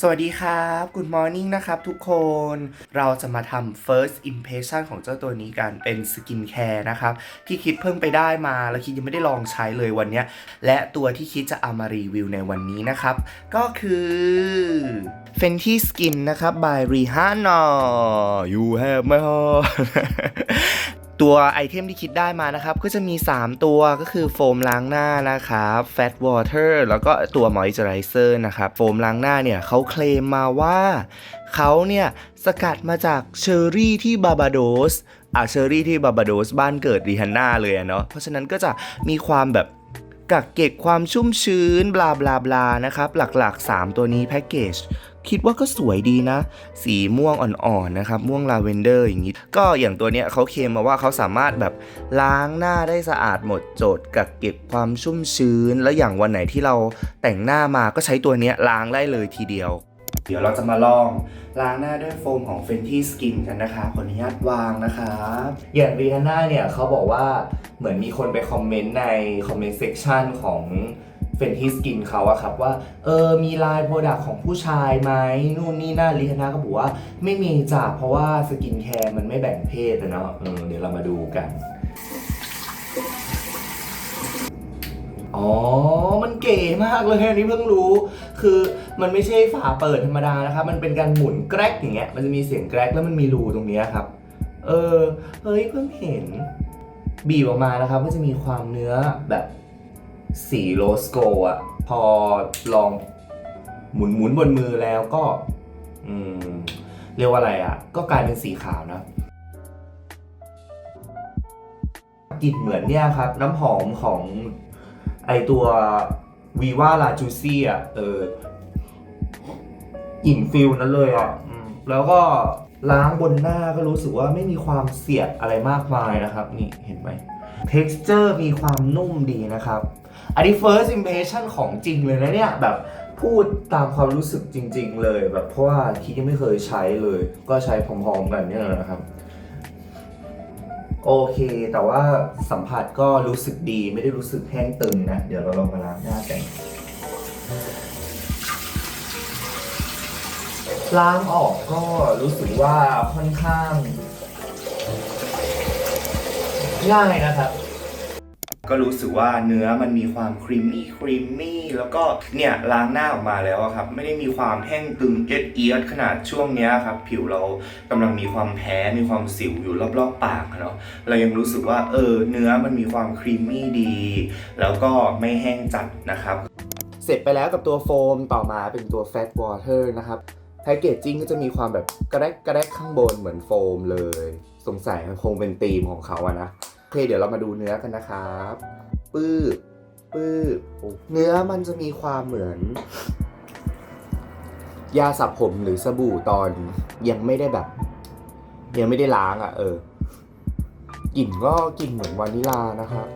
สวัสดีครับ Good morning นะครับทุกคน เราจะมาทำ first impression ของเจ้าตัวนี้กันเป็นสกินแคร์นะครับ ที่คิดเพิ่งไปได้มา แล้วคิดยังไม่ได้ลองใช้เลยวันนี้ และตัวที่คิดจะเอามารีวิวในวันนี้นะครับ ก็คือ Fenty Skin นะครับ by Rihanna You have my heart ตัวไอเทมที่คิดได้มานะครับ ก็จะมี 3 ตัวก็คือโฟมล้างหน้านะครับ Fat Water แล้วก็ตัว Moisturizer นะครับ โฟมล้างหน้าเนี่ยเขาเคลมมาว่าเขาเนี่ยสกัดมาจากเชอร์รี่ที่บาบาโดสอะเชอร์รี่ที่บาบาโดสบ้านเกิดรีฮันน่าเลยเนาะเพราะฉะนั้นก็จะมีความแบบกักเก็บความชุ่มชื้นบลาบลาบลานะครับ หลักๆ 3 ตัวนี้แพ็กเกจ คิดว่าก็สวยดีนะ สีม่วงอ่อนๆนะครับ ม่วงลาเวนเดอร์อย่างนี้ ก็อย่างตัวเนี้ยเขาเคลมมาว่าเขาสามารถแบบล้างหน้าได้สะอาดหมดจดกักเก็บความชุ่มชื้น แล้วอย่างวันไหนที่เราแต่งหน้ามาก็ใช้ตัวเนี้ยล้างได้เลยทีเดียว เดี๋ยวเราจะมาลองล้างหน้าด้วยโฟมของ Fenty Skin กันนะคะขออนุญาตวางนะครับอย่างรีฮาน่าเนี่ยเขาบอกว่าเหมือนมีคนไปคอมเมนต์ในคอมเมนต์เซ c ชันของ Fenty Skin เขาอะครับว่าเออมีลายโปรดักของผู้ชายไหมนู่นนี่นั่นรีฮาน่าก็บอกว่าไม่มีจ้ะเพราะว่าสกินแคร์มันไม่แบ่งเพศอะเนาะเออเดี๋ยวเรามาดูกัน อ๋อ มันเก๋มากเลยอันนี้เพิ่งรู้ คือมันไม่ใช่ฝาเปิดธรรมดานะครับ มันเป็นการหมุนแกรกอย่างเงี้ย มันจะมีเสียงแกรกแล้วมันมีรูตรงเนี้ยครับ เออ เฮ้ยเพิ่งเห็น บีบออกมานะครับ ก็จะมีความเนื้อแบบ สีโรสโกอะพอลองหมุนหมุนบนมือแล้วก็ อืม เรียกว่าอะไรอะก็กลายเป็นสีขาวนะกลิ่นเหมือนเนี่ยครับ น้ำหอมของไอตัววีว่าลาจูซี่อะ เออกลิ่นฟิลนั้นเลยอะแล้วก็ล้างบนหน้าก็รู้สึกว่าไม่มีความเสียดอะไรมากมายนะครับ นี่เห็นไหม texture มีความนุ่มดีนะครับ อันนี้ first impression ของจริงเลยนะเนี่ยแบบพูดตามความรู้สึกจริง ๆ เลย แบบเพราะว่าคิดยังไม่เคยใช้เลย ก็ใช้พร้อมๆกันเนี่ยนะครับ โอเค แต่ว่าสัมผัสก็รู้สึกดีไม่ได้รู้สึกแห้งตึงนะ เดี๋ยวเราลองมาล้างหน้ากันล้างออกก็รู้สึกว่าค่อนข้าง ง่ายนะครับ ก็รู้สึกว่าเนื้อมันมีความครีมมี่ครีมมี่แล้วก็เนี่ยล้างหน้าออกมาแล้วครับ ไม่ได้มีความแห้งตึงเอียดเอียดขนาดช่วงเนี้ยครับ ผิวเรากำลังมีความแพ้มีความสิวอยู่รอบๆปากอะเนาะเรายังรู้สึกว่าเออเนื้อมันมีความครีมมี่ดี แล้วก็ไม่แห้งจัดนะครับ เสร็จไปแล้วกับตัวโฟมต่อมาเป็นตัว Fat Water นะครับแพคเกจจิ้งก็จะมีความแบบกระแดกกระแดกข้างบนเหมือนโฟมเลย สงสัยมันคงเป็นธีมของเขาอะนะ เคเดี๋ยวเรามาดูเนื้อกันนะครับปื้บปื้บโอ้เนื้อมันจะมีความเหมือน ยาสระผมหรือสบู่ตอนยังไม่ได้แบบ ยังไม่ได้ล้างอะ่ะ เออกลิ่นก็กลิ่นเหมือนวานิลานะครับ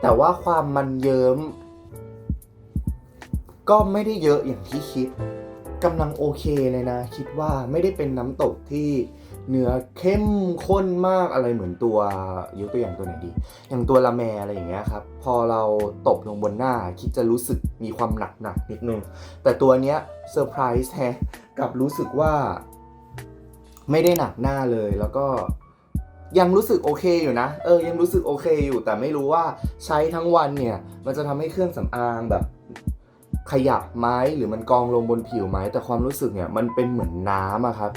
แต่ว่าความมันเยิ้ม ก็ไม่ได้เยอะอย่างที่คิดกำลังโอเคเลยนะ คิดว่าไม่ได้เป็นน้ำตกที่ เนื้อเข้มข้นมากอะไรเหมือนตัวยกตัวอย่างตัวไหนดี อย่างตัวละแมอะไรอย่างเงี้ยครับพอเราตบลงบนหน้าคิดจะรู้สึกมีความหนักหนักนิดนึงแต่ตัวเนี้ยเซอร์ไพรส์แฮะกลับรู้สึกว่าไม่ได้หนักหน้าเลยแล้วก็ยังรู้สึกโอเคอยู่นะ เออ ยังรู้สึกโอเคอยู่ แต่ไม่รู้ว่าใช้ทั้งวันเนี่ย มันจะทำให้เครื่องสำอางแบบ ขยับไหมหรือมันกองลงบนผิวไหมแต่ความรู้สึกเนี่ยมันเป็นเหมือนน้ำอะครับ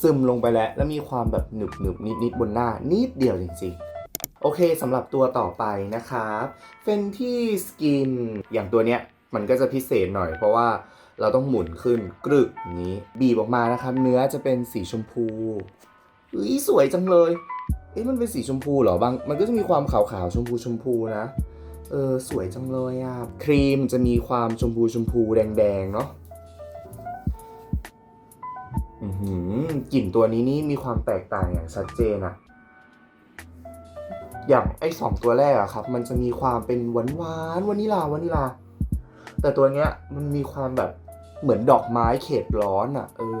ซึมลงไปแล้ว แล้วมีความแบบหนึบหนึบนิดนิดบนหน้านิดเดียวจริงๆโอเคสำหรับตัวต่อไปนะครับ Fenty Skin อย่างตัวเนี้ยมันก็จะพิเศษหน่อยเพราะว่าเราต้องหมุนขึ้นกรึกอย่างนี้ บีบออกมานะครับ เนื้อจะเป็นสีชมพูอุ้ยสวยจังเลยเอ๊ะมันเป็นสีชมพูเหรอบาง มันก็จะมีความขาวๆชมพูชมพูนะ เออ สวยจังเลยอะ ครีมจะมีความชมพูชมพูแดงๆ เนาะอือหือกลิ่นตัวนี้นี่มีความแตกต่างอย่างชัดเจนอะอย่างไอ้สองตัวแรกอะครับ มันจะมีความเป็นหวานหวานวานิลาวานิลา แต่ตัวเนี้ยมันมีความแบบเหมือนดอกไม้เขตร้อนอะเออ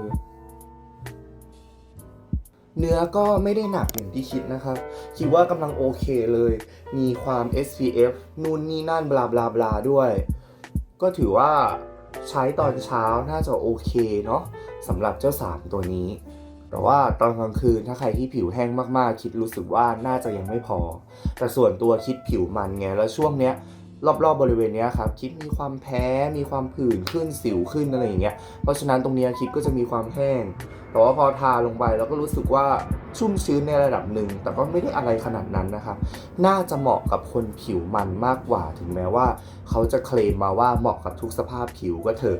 เนื้อก็ไม่ได้หนักอย่างที่คิดนะครับ คิดว่ากำลังโอเคเลย มีความ SPF นู่นนี่นั่นบลาบลาบลาด้วย ก็ถือว่าใช้ตอนเช้าน่าจะโอเคเนาะสำหรับเจ้าสามตัวนี้ แต่ว่าตอนกลางคืนถ้าใครที่ผิวแห้งมากๆ คิดรู้สึกว่าน่าจะยังไม่พอ แต่ส่วนตัวคิดผิวมันไงแล้วช่วงเนี้ย รอบๆบริเวณนี้ครับคิดมีความแพ้มีความผื่นขึ้นสิวขึ้นอะไรอย่างเงี้ยเพราะฉะนั้นตรงเนี้ยคิดก็จะมีความแห้ง แต่ว่าพอทาลงไปแล้วก็รู้สึกว่าชุ่มชื้นในระดับหนึ่ง แต่ก็ไม่ได้อะไรขนาดนั้นนะครับ น่าจะเหมาะกับคนผิวมันมากกว่า ถึงแม้ว่า เขาจะเคลมมาว่าเหมาะกับทุกสภาพผิวก็เถอะ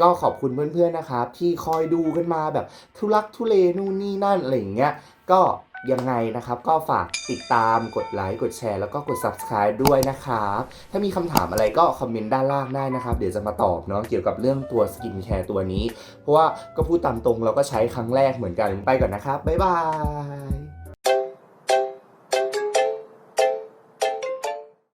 ก็ขอบคุณเพื่อนๆนะครับ ที่คอยดูกันมาแบบทุลักทุเลนู่นนี่นั่นอะไรอย่างเงี้ยก็ ยังไงนะครับ ก็ฝากติดตามกดไลค์กดแชร์แล้วก็กด subscribe ด้วยนะครับถ้ามีคำถามอะไรก็คอมเมนต์ด้านล่างได้นะครับ เดี๋ยวจะมาตอบเนาะเกี่ยวกับเรื่องตัวสกินแคร์ตัวนี้ เพราะว่าก็พูดตามตรงเราก็ใช้ครั้งแรกเหมือนกันไปก่อนนะครับบ๊ายบาย